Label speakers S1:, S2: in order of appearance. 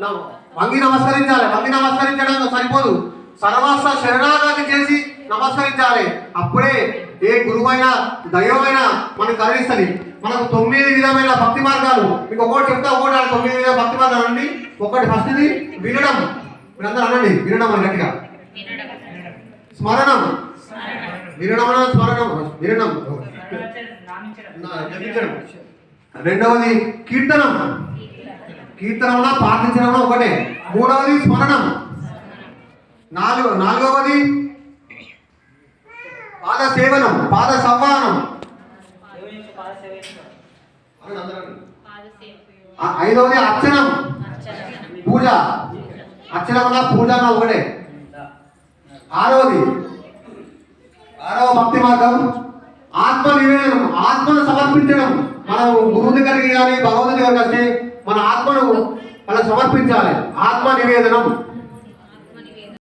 S1: వంగి నమస్కరించాలి. వంగి నమస్కరించడం సరిపోదు. సర్వస్వ శరణాగతి చేసి నమస్కరించాలి. అప్పుడే ఏ గురువైనా దైవమైనా మనకు కరుణిస్తుంది. మనకు తొమ్మిది విధమైన భక్తి మార్గాలు. మీకు ఒకటి చెప్తా ఒకటి తొమ్మిది విధ భక్తి మార్గాలు అనండి. ఒకటి ఫస్ట్ది వినడం. మీరందరూ అనండి. వినడం అని గట్టిగా. స్మరణం. వినడం స్మరణం. వినడం. జపించడం. రెండవది కీర్తనం. కీర్తనంలో పాటించడం ఒకటే. మూడవది స్మరణం. నాలుగు నాలుగవది పాద సేవనం పాద సంవాహనం ఐదవది అర్చనం. పూజ. అర్చన వల్ల పూజ ఒకటే. ఆరవది ఆరవ భక్తి మార్గం. ఆత్మ నివేదనం ఆత్మను సమర్పించడం. మనం గురువు దగ్గరికి కానీ భగవంతుడి దగ్గరికి వస్తే మన ఆత్మ సమర్పించాలి. ఆత్మ నివేదనం